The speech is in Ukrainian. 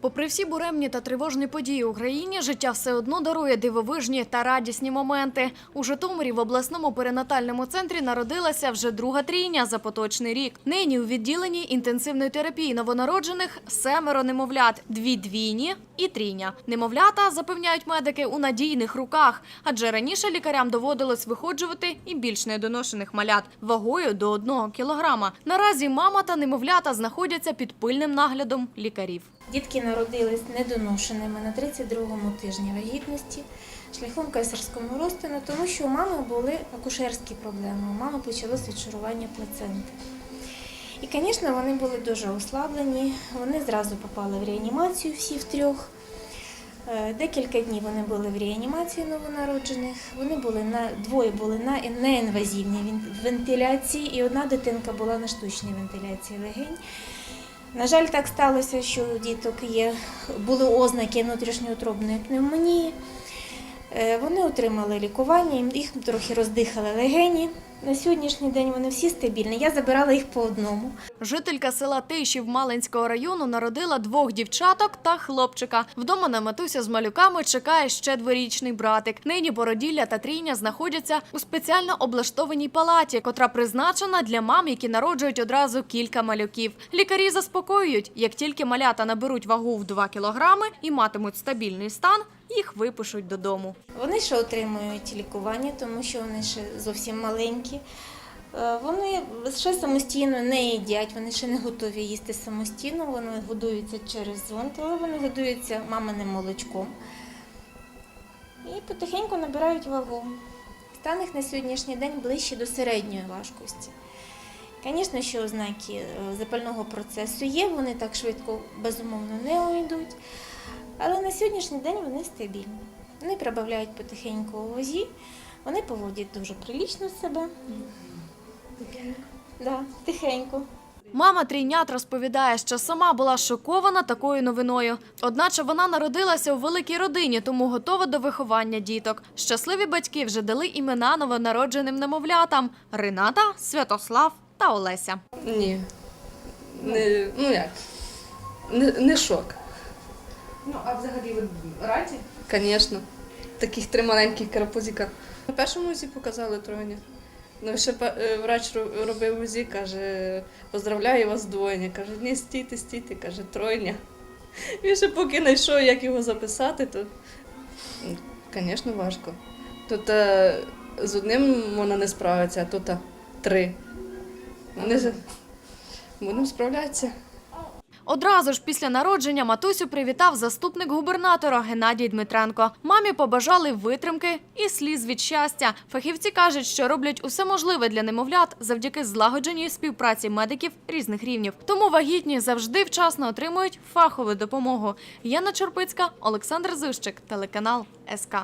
Попри всі буремні та тривожні події у країні, життя все одно дарує дивовижні та радісні моменти. У Житомирі в обласному перинатальному центрі народилася вже друга трійня за поточний рік. Нині у відділенні інтенсивної терапії новонароджених семеро немовлят, дві двійні і трійня. Немовлята, запевняють медики, у надійних руках, адже раніше лікарям доводилось виходжувати і більш недоношених малят вагою до одного кілограма. Наразі мама та немовлята знаходяться під пильним наглядом лікарів. Дітки народились недоношеними на 32-му тижні вагітності шляхом кайсерського розтину, тому що у мами були акушерські проблеми. У мами почалось відшарування плаценти. І, звісно, вони були дуже ослаблені. Вони зразу попали в реанімацію всі втрьох. Е, Декілька днів вони були в реанімації новонароджених. Вони були на двоє були на неінвазивній вентиляції, і одна дитинка була на штучній вентиляції легень. На жаль, так сталося, що у діток є, були ознаки внутрішньоутробної пневмонії. Е, Вони отримали лікування, їх трохи роздихали легені. На сьогоднішній день вони всі стабільні. Я забирала їх по одному. Жителька села Тишів Малинського району народила двох дівчаток та хлопчика. Вдома на матуся з малюками чекає ще дворічний братик. Нині породілля та трійня знаходяться у спеціально облаштованій палаті, котра призначена для мам, які народжують одразу кілька малюків. Лікарі заспокоюють, як тільки малята наберуть вагу в 2 кілограми і матимуть стабільний стан, їх випишуть додому. Вони ще отримують лікування, тому що вони ще зовсім маленькі. Е, Вони ще самостійно не їдять, вони ще не готові їсти самостійно, вони годуються через зонт, але вони годуються маминим молочком. І потихеньку набирають вагу. Стан їх на сьогоднішній день ближче до середньої важкості. Звісно, що ознаки е, запального процесу є, вони так швидко, безумовно, не уйдуть. Але на сьогоднішній день вони стабільні. Вони прибавляють потихеньку у вазі, вони поводять дуже прилічно себе. Да, тихенько. Мама трійнят розповідає, що сама була шокована такою новиною. Одначе вона народилася у великій родині, тому готова до виховання діток. Щасливі батьки вже дали імена новонародженим немовлятам: Рената, Святослав та Олеся. Ні. Не, ну як? Не, не шок, Ну, а взагалі ви раді? звісно. Таких три маленьких карапузіка. На першому УЗІ показали троє. Ну, ще е, врач робив УЗІ, каже, поздравляю вас двойня. Каже, ні, стійте, стійте, каже, тройня. Він ще поки знайшов, як його записати, то, ну, звісно, важко. Тут е, з одним вона не справиться, а тут е, три. Вони будемо справлятися. Одразу ж після народження матусю привітав заступник губернатора Геннадій Дмитренко. Мамі побажали витримки і сліз від щастя. Фахівці кажуть, що роблять усе можливе для немовлят завдяки злагодженій співпраці медиків різних рівнів. Тому вагітні завжди вчасно отримують фахову допомогу. Яна Чорпицька, Олександр Зущик, телеканал СК.